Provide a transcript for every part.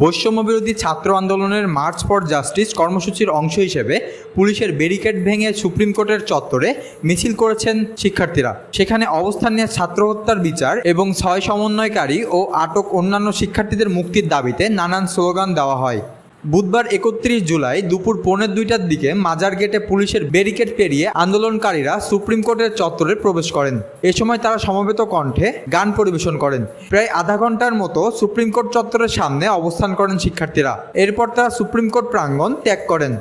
বৈষম্য বিরোধী ছাত্র আন্দোলনের মার্চ ফর জাস্টিস কর্মসূচির অংশ হিসেবে পুলিশের ব্যারিকেড ভেঙে সুপ্রিম কোর্টের চত্বরে মিছিল করেছেন শিক্ষার্থীরা। সেখানে অবস্থান নিয়ে ছাত্র হত্যার বিচার এবং ছয় সমন্বয়কারী ও আটক অন্যান্য শিক্ষার্থীদের মুক্তির দাবিতে নানান স্লোগান দেওয়া হয়। বুধবার একত্রিশ জুলাই দুপুর পৌনে দুইটার দিকে মাজার গেটে পুলিশের ব্যারিকেড পেরিয়ে আন্দোলনকারীরা সুপ্রিম কোর্টের চত্বরে প্রবেশ করেন। এ সময় তারা সমবেত কণ্ঠে গান পরিবেশন করেন। প্রায় আধা ঘণ্টার মতো সুপ্রিম কোর্ট চত্বরের সামনে অবস্থান করেন শিক্ষার্থীরা। এরপর তারা সুপ্রিম কোর্ট প্রাঙ্গণ ত্যাগ করেন।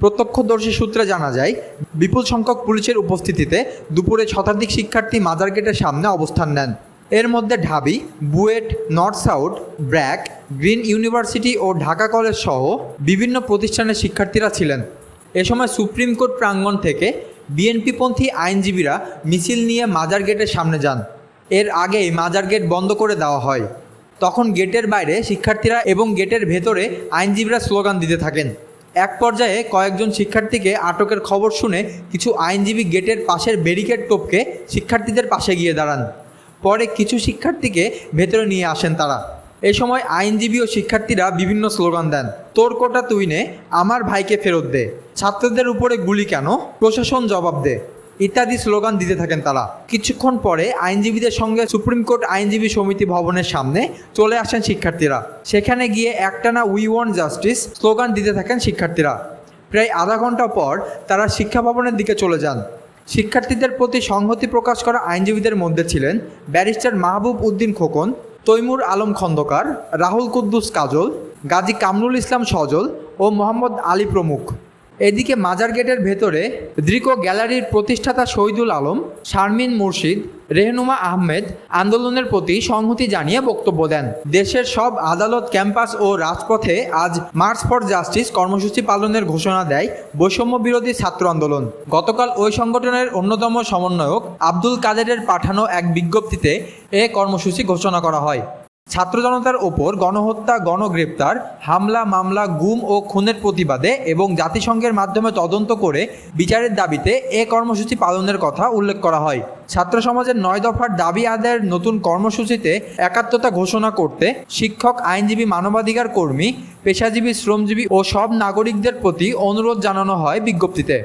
প্রত্যক্ষদর্শী সূত্রে জানা যায়, বিপুল সংখ্যক পুলিশের উপস্থিতিতে দুপুরে শতাধিক শিক্ষার্থী মাজার গেটের সামনে অবস্থান নেন। এর মধ্যে ঢাবি, BUET, north south, BRAC, green university ও ঢাকা কলেজ সহ বিভিন্ন প্রতিষ্ঠানের শিক্ষার্থীরা ছিলেন। এ সময় সুপ্রিম কোর্ট প্রাঙ্গণ থেকে বিএনপিপন্থী আইনজীবীরা মিছিল নিয়ে মাজার গেটের সামনে যান। এর আগেই মাজার গেট বন্ধ করে দেওয়া হয়। তখন গেটের বাইরে শিক্ষার্থীরা এবং গেটের ভেতরে আইনজীবীরা স্লোগান দিতে থাকেন। এক পর্যায়ে কয়েকজন শিক্ষার্থীকে আটকের খবর শুনে কিছু আইনজীবী গেটের পাশের ব্যারিকেড টপকে শিক্ষার্থীদের পাশে গিয়ে দাঁড়ান। পরে কিছু শিক্ষার্থীকে ভেতরে নিয়ে আসেন তারা। এই সময় আইনজীবী ও শিক্ষার্থীরা বিভিন্ন স্লোগান দেন, তোর কোটা তুই নে, আমার ভাইকে ফেরত দে। ছাত্রদের উপরে গুলি কেন? প্রশাসন জবাব দে। ইত্যাদি স্লোগান দিতে থাকেন তারা। কিছুক্ষণ পরে আইনজীবীদের সঙ্গে সুপ্রিম কোর্ট আইনজীবী সমিতি ভবনের সামনে চলে আসেন শিক্ষার্থীরা। সেখানে গিয়ে একটানা উই ওয়ান্ট জাস্টিস স্লোগান দিতে থাকেন শিক্ষার্থীরা। প্রায় আধা ঘণ্টা পর তারা শিক্ষা ভবনের দিকে চলে যান। শিক্ষার্থীদের প্রতি সংহতি প্রকাশ করা আইনজীবীদের মধ্যে ছিলেন ব্যারিস্টার মাহবুব উদ্দিন খোকন, তৈমুর আলম খন্দকার, রাহুল কুদ্দুস কাজল, গাজী কামরুল ইসলাম সজল ও মোহাম্মদ আলী প্রমুখ। এদিকে মাজার গেটের ভেতরে দৃক গ্যালারির প্রতিষ্ঠাতা শহীদুল আলম, শারমিন মুর্শিদ, রেহনুমা আহমেদ আন্দোলনের প্রতি সংহতি জানিয়ে বক্তব্য দেন। দেশের সব আদালত, ক্যাম্পাস ও রাজপথে আজ মার্চ ফর জাস্টিস কর্মসূচি পালনের ঘোষণা দেয় বৈষম্য বিরোধী ছাত্র আন্দোলন। গতকাল ওই সংগঠনের অন্যতম সমন্বয়ক আব্দুল কাদেরের পাঠানো এক বিজ্ঞপ্তিতে এ কর্মসূচি ঘোষণা করা হয়। ছাত্র জনতার ওপর গণহত্যা, গণগ্রেপ্তার, হামলা, মামলা, গুম ও খুনের প্রতিবাদে এবং জাতিসংঘের মাধ্যমে তদন্ত করে বিচারের দাবিতে এ কর্মসূচি পালনের কথা উল্লেখ করা হয়। ছাত্র সমাজের নয় দফার দাবি আদায়ের নতুন কর্মসূচিতে একাত্মতা ঘোষণা করতে শিক্ষক, আইনজীবী, মানবাধিকার কর্মী, পেশাজীবী, শ্রমজীবী ও সব নাগরিকদের প্রতি অনুরোধ জানানো হয় বিজ্ঞপ্তিতে।